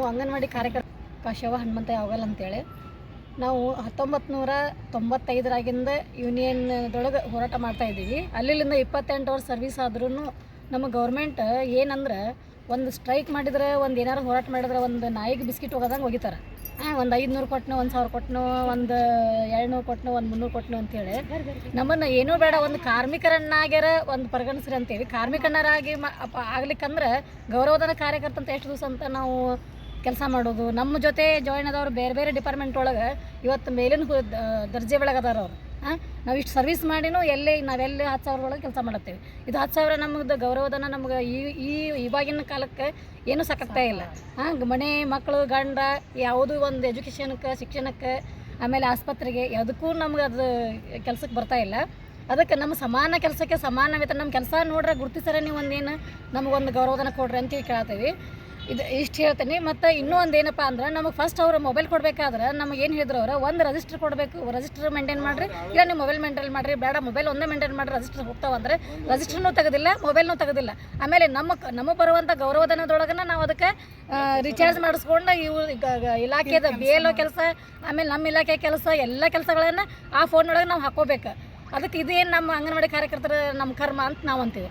ನಾವು ಅಂಗನವಾಡಿ ಕಾರ್ಯಕರ್ತ ಕಾಶವ ಹನುಮಂತ ಯಾವಾಗಲ್ಲ ಅಂತೇಳಿ. ನಾವು ಹತ್ತೊಂಬತ್ತು ನೂರ ತೊಂಬತ್ತೈದರಾಗಿಂದ ಯೂನಿಯನ್ದೊಳಗೆ ಹೋರಾಟ ಮಾಡ್ತಾ ಇದ್ದೀವಿ. ಅಲ್ಲಿಂದ ಇಪ್ಪತ್ತೆಂಟು ವರ್ಷ ಸರ್ವಿಸ್ ಆದ್ರೂ ನಮ್ಮ ಗೌರ್ಮೆಂಟ್ ಏನಂದ್ರೆ ಒಂದು ಸ್ಟ್ರೈಕ್ ಮಾಡಿದ್ರೆ, ಒಂದು ಏನಾರು ಹೋರಾಟ ಮಾಡಿದ್ರೆ ಒಂದು ನಾಯಿಗೆ ಬಿಸ್ಕಿಟ್ ಹೋಗೋದಂಗೆ ಹೋಗಿತಾರೆ. ಹಾಂ ಒಂದು ಐದುನೂರು ಕೊಟ್ಟನು ಒಂದು ಸಾವಿರ ಕೊಟ್ಟನು ಒಂದು ಎರಡುನೂರು ಕೊಟ್ಟನು ಒಂದು ಮುನ್ನೂರು ಕೊಟ್ಟನು ಅಂತೇಳಿ ನಮ್ಮನ್ನು ಏನೂ ಬೇಡ, ಒಂದು ಕಾರ್ಮಿಕರನ್ನಾಗ್ಯಾರ ಒಂದು ಪರಿಗಣಿಸ್ರಿ ಅಂತೇಳಿ. ಕಾರ್ಮಿಕನರಾಗಿ ಮ ಆಗ್ಲಿಕ್ಕಂದ್ರೆ ಗೌರವಧನ ಕಾರ್ಯಕರ್ತ ಅಂತ ಎಷ್ಟು ದಿವಸ ಅಂತ ನಾವು ಕೆಲಸ ಮಾಡೋದು. ನಮ್ಮ ಜೊತೆ ಜಾಯ್ನ್ ಆದವ್ರು ಬೇರೆ ಬೇರೆ ಡಿಪಾರ್ಟ್ಮೆಂಟ್ ಒಳಗೆ ಇವತ್ತು ಮೇಲಿನ ದರ್ಜೆ ಒಳಗೆ ಅದಾರ ಅವ್ರು. ಹಾಂ ನಾವು ಇಷ್ಟು ಸರ್ವಿಸ್ ಮಾಡಿನೂ ಎಲ್ಲೇ ನಾವೆಲ್ಲೇ ಹತ್ತು ಸಾವಿರ ಒಳಗೆ ಕೆಲಸ ಮಾಡುತ್ತೇವೆ ಇದು ಹತ್ತು ಸಾವಿರ ನಮ್ಮದು ಗೌರವಧನ ನಮ್ಗೆ ಈ ಈ ಇವಾಗಿನ ಕಾಲಕ್ಕೆ ಏನೂ ಸಾಕಾಗ್ತಾ ಇಲ್ಲ. ಹಾಂ ಮನೆ ಮಕ್ಕಳು ಗಂಡ ಯಾವುದೂ ಒಂದು ಎಜುಕೇಷನ್ಕ್ಕೆ ಶಿಕ್ಷಣಕ್ಕೆ ಆಮೇಲೆ ಆಸ್ಪತ್ರೆಗೆ ಯಾವುದಕ್ಕೂ ನಮ್ಗೆ ಅದು ಕೆಲಸಕ್ಕೆ ಬರ್ತಾ ಇಲ್ಲ. ಅದಕ್ಕೆ ನಮ್ಮ ಸಮಾನ ಕೆಲಸಕ್ಕೆ ಸಮಾನ ವೇತನ ನಮ್ಮ ಕೆಲಸ ನೋಡ್ರೆ ಗುರುತಿಸರ ನೀವು ಒಂದೇನು ನಮಗೊಂದು ಗೌರವಧನ ಕೊಡ್ರಿ ಅಂತ ಕೇಳ್ತೀವಿ. ಇದು ಇಷ್ಟು ಹೇಳ್ತೀನಿ. ಮತ್ತು ಇನ್ನೂ ಒಂದು ಏನಪ್ಪ ಅಂದ್ರೆ ನಮಗೆ ಫಸ್ಟ್ ಅವರು ಮೊಬೈಲ್ ಕೊಡಬೇಕಾದ್ರೆ ನಮಗೆ ಏನು ಹೇಳಿದ್ರು ಅವ್ರು? ಒಂದು ರಿಜಿಸ್ಟರ್ ಕೊಡಬೇಕು. ರಿಜಿಸ್ಟರ್ ಮೇಂಟೈನ್ ಮಾಡಿರಿ. ಇಲ್ಲ ನೀವು ಮೊಬೈಲ್ ಮೇಂಟೈನ್ ಮಾಡಿರಿ. ಬೇಡ ಮೊಬೈಲ್ ಒಂದೇ ಮೇಂಟೈನ್ ಮಾಡಿರಿ. ರಿಜಿಸ್ಟರ್ ಹೋಗ್ತಾವಂದ್ರೆ ರಿಜಿಸ್ಟರ್ನೂ ತೆಗೆದಿಲ್ಲ ಮೊಬೈಲ್ನೂ ತೆಗೆದಿಲ್ಲ. ಆಮೇಲೆ ನಮ್ಮ ನಮಗೆ ಬರುವಂಥ ಗೌರವಧನದೊಳಗನ ನಾವು ಅದಕ್ಕೆ ರಿಚಾರ್ಜ್ ಮಾಡಿಸ್ಕೊಂಡು ಇವು ಇಲಾಖೆದ ಬಿ ಎಲ್ ಒ ಕೆಲಸ, ಆಮೇಲೆ ನಮ್ಮ ಇಲಾಖೆ ಕೆಲಸ, ಎಲ್ಲ ಕೆಲಸಗಳನ್ನು ಆ ಫೋನ್ ಒಳಗೆ ನಾವು ಹಾಕೋಬೇಕು. ಅದಕ್ಕೆ ಇದೇನು ನಮ್ಮ ಅಂಗನವಾಡಿ ಕಾರ್ಯಕರ್ತರ ನಮ್ಮ ಕರ್ಮ ಅಂತ ನಾವು ಅಂತೀವಿ.